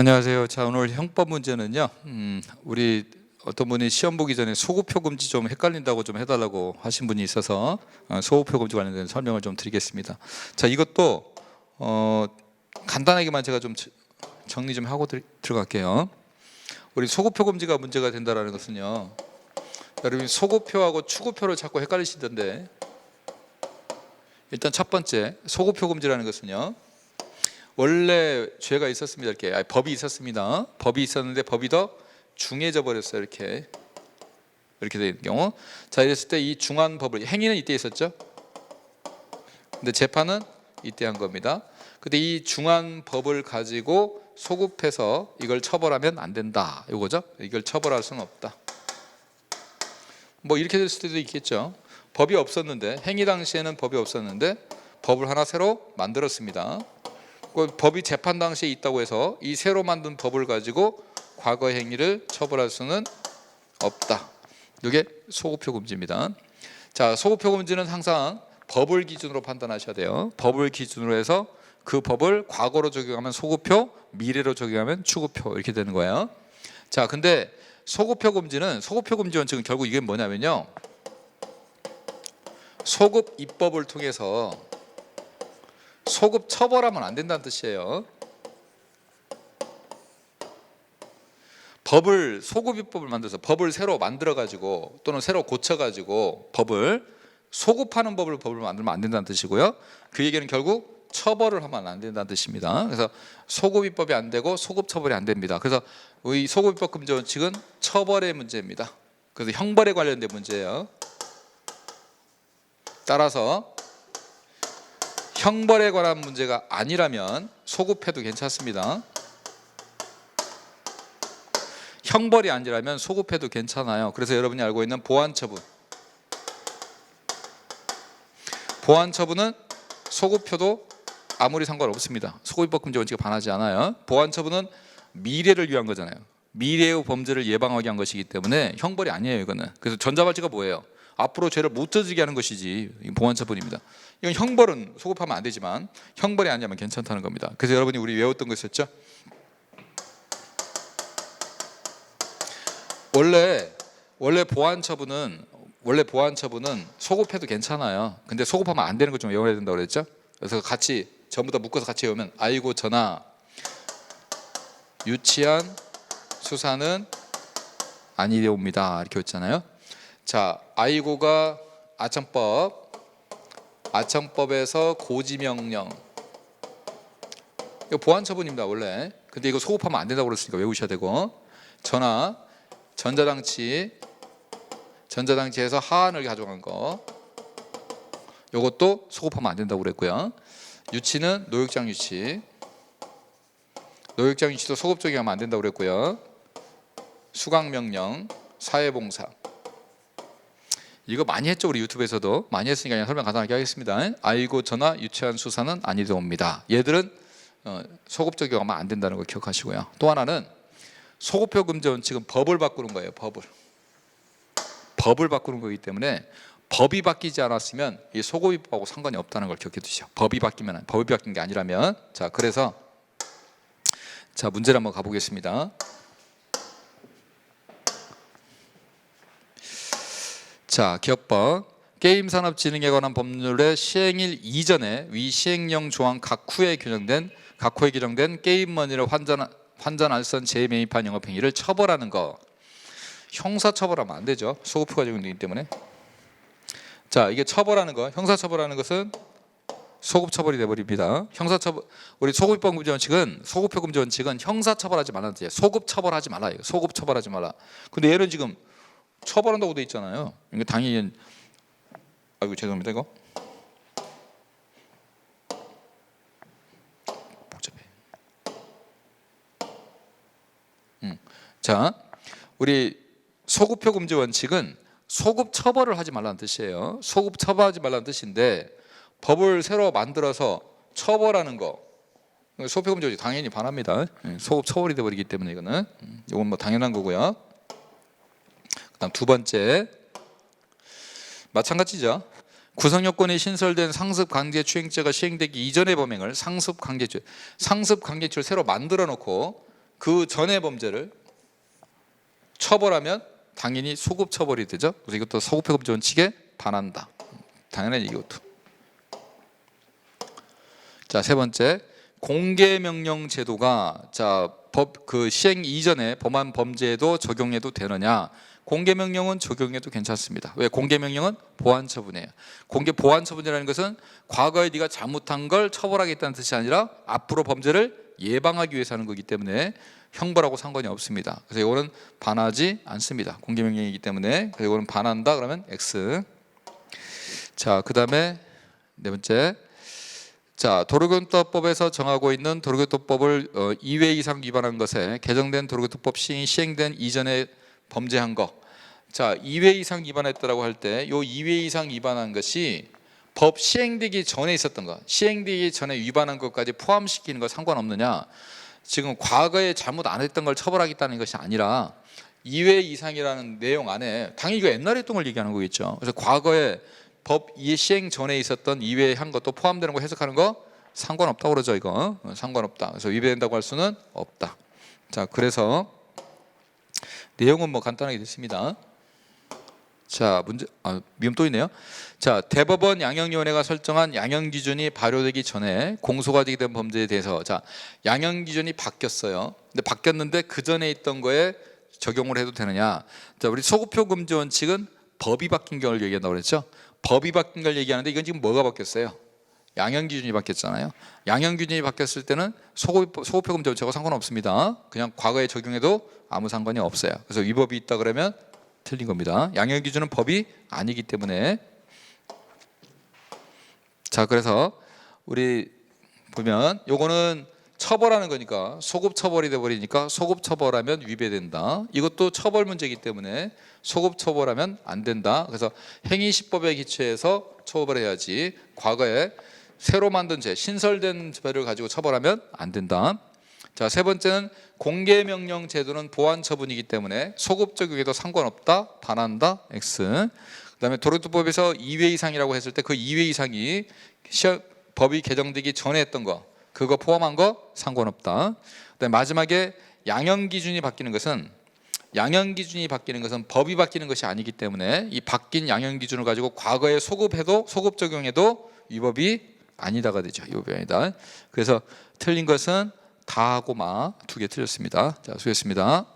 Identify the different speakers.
Speaker 1: 안녕하세요. 자 오늘 형법 문제는요. 음, 우리 어떤 분이 시험 보기 전에 소구표 금지 좀 헷갈린다고 좀 해달라고 하신 분이 있어서 어, 소구표 금지 관련된 설명을 좀 드리겠습니다. 자 이것도 어, 간단하게만 제가 좀 저- 정리 좀 하고 들, 들어갈게요. 우리 소구표 금지가 문제가 된다라는 것은요. 여러분 소구표하고 추구표를 자꾸 헷갈리시던데 일단 첫 번째 소구표 금지라는 것은요. 원래 죄가 있었습니다. 이렇게 아니, 법이 있었습니다. 법이 있었는데 법이 더 중해져 버렸어요. 이렇게 이렇게 된 경우. 자 이랬을 때 이 중한 법을 행위는 이때 있었죠. 근데 재판은 이때 한 겁니다. 근데 이 중한 법을 가지고 소급해서 이걸 처벌하면 안 된다. 이거죠. 이걸 처벌할 수는 없다. 뭐 이렇게 될 수도 있겠죠. 법이 없었는데 행위 당시에는 법이 없었는데 법을 하나 새로 만들었습니다. 그 법이 재판 당시에 있다고 해서 이 새로 만든 법을 가지고 과거 행위를 처벌할 수는 없다. 이게 소급표 금지입니다. 자, 소급표 금지는 항상 법을 기준으로 판단하셔야 돼요. 법을 기준으로 해서 그 법을 과거로 적용하면 소급표, 미래로 적용하면 추구표 이렇게 되는 거예요. 자, 근데 소급표 금지는 소급표 금지 원칙은 결국 이게 뭐냐면요. 소급 입법을 통해서 소급 처벌하면 안 된다는 뜻이에요. 법을 소급 입법을 만들어서 법을 새로 만들어 가지고 또는 새로 고쳐 가지고 법을 소급하는 법을 법을 만들면 안 된다는 뜻이고요. 그 얘기는 결국 처벌을 하면 안 된다는 뜻입니다. 그래서 소급 입법이 안 되고 소급 처벌이 안 됩니다. 그래서 이 소급 입법 금지 원칙은 처벌의 문제입니다. 그래서 형벌에 관련된 문제예요. 따라서 형벌에 관한 문제가 아니라면 소급해도 괜찮습니다. 형벌이 아니라면 소급해도 괜찮아요. 그래서 여러분이 알고 있는 보안 처분. 보안 처분은 소급표도 아무리 상관없습니다. 소급입법 금지 원칙에 반하지 않아요. 보안 처분은 미래를 위한 거잖아요. 미래의 범죄를 예방하기 위한 것이기 때문에 형벌이 아니에요, 이거는. 그래서 전자발찌가 뭐예요? 앞으로 죄를 못 저지게 하는 것이지 이 보안 처분입니다. 이건 형벌은 소급하면 안 되지만 형벌이 아니면 괜찮다는 겁니다. 그래서 여러분이 우리 외웠던 거 있었죠? 원래 원래 보안 처분은 원래 보안 처분은 소급해도 괜찮아요. 근데 소급하면 안 되는 거좀 외워야 된다고 그랬죠? 그래서 같이 전부 다 묶어서 같이 외우면 아이고 전화 유치한 수사는 아니옵니다. 이렇게 했잖아요. 자, 아이고가 아청법. 아청법에서 고지명령. 이거 보안 처분입니다 원래. 근데 이거 소급하면 안 된다고 그랬으니까 외우셔야 되고. 전화 전자장치 전자장치에서 하한을 가져간 거. 요것도 소급하면 안 된다고 그랬고요. 유치는 노역장 유치. 노역장 유치도 소급 적용하면 안 된다고 그랬고요. 수강명령 사회봉사 이거 많이 했죠 우리 유튜브에서도 많이 했으니까 그냥 설명 간단하게 하겠습니다 아이고 전화 유치한 수사는 아니옵니다 얘들은 어, 소급 적용하면 안 된다는 거 기억하시고요 또 하나는 소급표 금지 원칙은 법을 바꾸는 거예요. 법을. 법을 바꾸는 거기 때문에 법이 바뀌지 않았으면 이 소급입법하고 상관이 없다는 걸 기억해 두시죠. 법이 바뀌면 법이 바뀐 게 아니라면 자 그래서 자 문제를 한번 가보겠습니다. 자 기업법. 게임산업진흥에 관한 법률의 시행일 이전에 위 시행령 조항 각 후에 규정된 각 후에 규정된 게임머니를 환전 환전알선 재매입한 영업행위를 처벌하는 거. 형사 처벌하면 안 되죠. 소급표가 적용되기 때문에. 자 이게 처벌하는 거. 형사 처벌하는 것은 소급 처벌이 돼버립니다. 형사 처벌 우리 소급입법 금지 원칙은 소급표 금지 원칙은 형사 처벌하지 말라는 뜻이에요 소급 처벌하지 말라 이거 소급 처벌하지 말라 근데 얘는 지금 처벌한다고 돼 있잖아요 이거 당연히 아이고 죄송합니다 이거 복잡해 자, 우리 소급표 금지 원칙은 소급 처벌을 하지 말라는 뜻이에요. 소급 처벌하지 말라는 뜻인데 법을 새로 만들어서 처벌하는 거 소급표 금지 원칙 당연히 반합니다. 예, 소급 처벌이 돼 버리기 때문에 이거는 음, 이건 뭐 당연한 거고요. 그다음 두 번째 마찬가지죠. 구성 요건이 신설된 상습 강제 추행죄가 시행되기 이전의 범행을 상습 강제죄, 상습 강제죄를 새로 만들어 놓고 그 전의 범죄를 처벌하면 당연히 소급 처벌이 되죠. 그래서 이것도 소급회금제 원칙에 반한다. 당연한 이것도. 자, 세 번째. 공개 명령 제도가 자, 법 그 시행 이전에 범한 범죄에도 적용해도 되느냐? 공개 명령은 적용해도 괜찮습니다. 왜 공개 명령은 보완 처분이에요. 공개 보완 처분이라는 것은 과거에 네가 잘못한 걸 처벌하겠다는 뜻이 아니라 앞으로 범죄를 예방하기 위해서 하는 거기 때문에 형벌하고 상관이 없습니다. 그래서 이거는 반하지 않습니다. 공개 명령이기 때문에 그래서 이거는 반한다 그러면 X. 자, 그다음에 네 번째. 자, 도로교통법에서 정하고 있는 도로교통법을 어, 2회 이상 위반한 것에 개정된 도로교통법 시행된 이전에 범죄한 거. 자, 2회 이상 위반했다라고 할 때 요 2회 이상 위반한 것이 법 시행되기 전에 있었던 거, 시행되기 전에 위반한 것까지 포함시키는 거 상관없느냐? 지금 과거에 잘못 안 했던 걸 처벌하겠다는 것이 아니라 2회 이상이라는 내용 안에 당연히 이거 옛날에 했던 걸 얘기하는 거겠죠. 그래서 과거에 법이 시행 전에 있었던 2회 한 것도 포함되는 거 해석하는 거 상관없다고 그러죠 이거 어, 상관없다. 그래서 위배된다고 할 수는 없다. 자 그래서 내용은 뭐 간단하게 됐습니다. 자 문제 아 미음 또 있네요. 자 대법원 양형위원회가 설정한 양형 기준이 발효되기 전에 공소가 되게 된 범죄에 대해서 자 양형 기준이 바뀌었어요. 근데 바뀌었는데 그 전에 있던 거에 적용을 해도 되느냐? 자 우리 소급표 금지 원칙은 법이 바뀐 걸 얘기한다고 그랬죠. 법이 바뀐 걸 얘기하는데 이건 지금 뭐가 바뀌었어요? 양형 기준이 바뀌었잖아요. 양형 기준이 바뀌었을 때는 소급 소급표 금지 원칙하고 상관없습니다. 그냥 과거에 적용해도 아무 상관이 없어요. 그래서 위법이 있다 그러면 틀린 겁니다. 양형 기준은 법이 아니기 때문에 자 그래서 우리 보면 요거는 처벌하는 거니까 소급 처벌이 돼 버리니까 소급 처벌하면 위배된다. 이것도 처벌 문제이기 때문에 소급 처벌하면 안 된다. 그래서 행위 시법에 기초해서 처벌해야지 과거에 새로 만든 죄, 신설된 죄를 가지고 처벌하면 안 된다. 자, 세 번째는 공개 명령 제도는 보완 처분이기 때문에 소급 적용에도 상관없다. 반한다. X. 그다음에 도로교통법에서 2회 이상이라고 했을 때 그 2회 이상이 시험, 법이 개정되기 전에 했던 거 그거 포함한 거 상관없다. 그다음에 마지막에 양형 기준이 바뀌는 것은 양형 기준이 바뀌는 것은 법이 바뀌는 것이 아니기 때문에 이 바뀐 양형 기준을 가지고 과거에 소급해도 소급 적용해도 위법이 아니다가 되죠. 위법이 아니다. 그래서 틀린 것은 다하고 마 두 개 틀렸습니다. 자, 수고했습니다.